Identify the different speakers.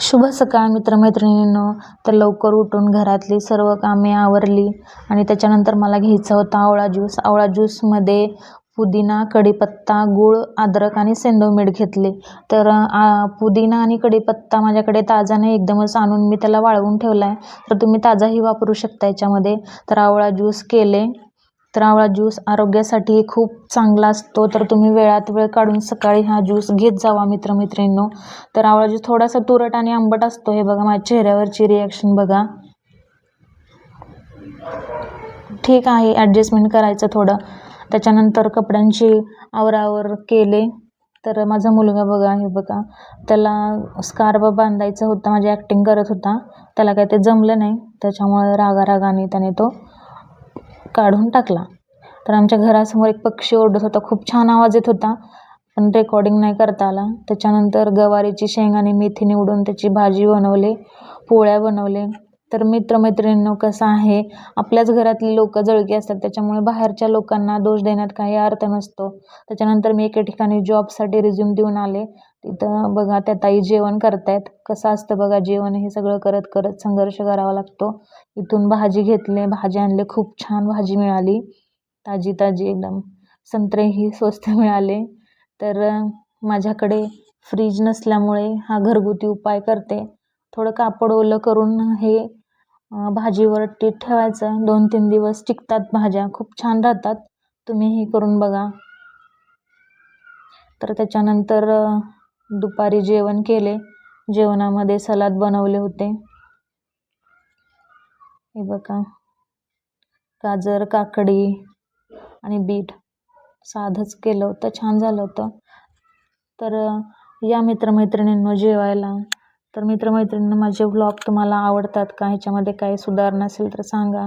Speaker 1: शुभ सकाळ मित्रमैत्रिणींनो. तर लवकर उठून घरातली सर्व कामे आवरली आणि त्याच्यानंतर मला घ्यायचा होता आवळा ज्यूस. आवळा ज्यूसमध्ये पुदिना कढीपत्ता गूळ अद्रक आणि सेंदव मीठ घेतले. तर आ, पुदिना आणि कढीपत्ता माझ्याकडे ताजा नाही एकदमच आणून मी त्याला वाळवून ठेवला आहे तर तुम्ही ताजाही वापरू शकता याच्यामध्ये. तर आवळा ज्यूस केले. तर आवळा ज्यूस आरोग्यासाठी खूप चांगला असतो. तर तुम्ही वेळात वेळ काढून सकाळी हा ज्यूस घेत जावा मित्रमित्रींनो तर आवळा ज्यूस थोडासा तुरट आणि आंबट असतो. हे बघा माझ्या चेहऱ्यावरची रिॲक्शन बघा. ठीक आहे ॲडजस्टमेंट करायचं थोडं. त्याच्यानंतर कपड्यांची आवरावर केले. तर माझा मुलगा बघा हे बघा. त्याला स्कार्फ बांधायचा होता माझी ॲक्टिंग करत होता. त्याला काय ते जमलं नाही. त्याच्यामुळे रागारागाने त्याने तो काढून टाकला. तर आमच्या घरासमोर एक पक्षी ओरडत होता. खूप छान आवाज येत होता पण रेकॉर्डिंग नाही करता आला. त्याच्यानंतर गवारीची शेंग आणि मेथी निवडून त्याची भाजी बनवली पोळ्या बनवले तर मित्रमैत्रिणींनो कसं आहे? आपल्याच घरातली लोक जळकी असतात त्याच्यामुळे बाहेरच्या लोकांना दोष देण्यात काही अर्थ नसतो. त्याच्यानंतर मी एके ठिकाणी जॉबसाठी रिझ्यूम देऊन आले. तिथं बघा त्या ताई जेवण करतायत. कसं असतं बघा जेवण हे सगळं करत करत संघर्ष करावा लागतो. इथून भाजी घेतले भाजी आणले खूप छान भाजी मिळाली. ताजी ताजी एकदम संत्रेही स्वस्त मिळाले. तर माझ्याकडे फ्रीज नसल्यामुळे हा घरगुती उपाय करते. थोडं कापड ओलं करून हे भाजीवर टीट ठेवायचं. दोन तीन दिवस टिकतात भाज्या खूप छान राहतात. तुम्ही हे करून बघा. तर त्याच्यानंतर दुपारी जेवण केले. जेवणामध्ये सलाद बनवले होते. हे बघा. गाजर काकडी आणि बीट साधंच केलं होतं. छान झालं होतं. तर या मित्रमैत्रिणींनो जेवायला. तर मित्रमैत्रिणींना माझे व्लॉग तुम्हाला आवडतात का? ह्याच्यामध्ये काही सुधारणा असेल तर सांगा.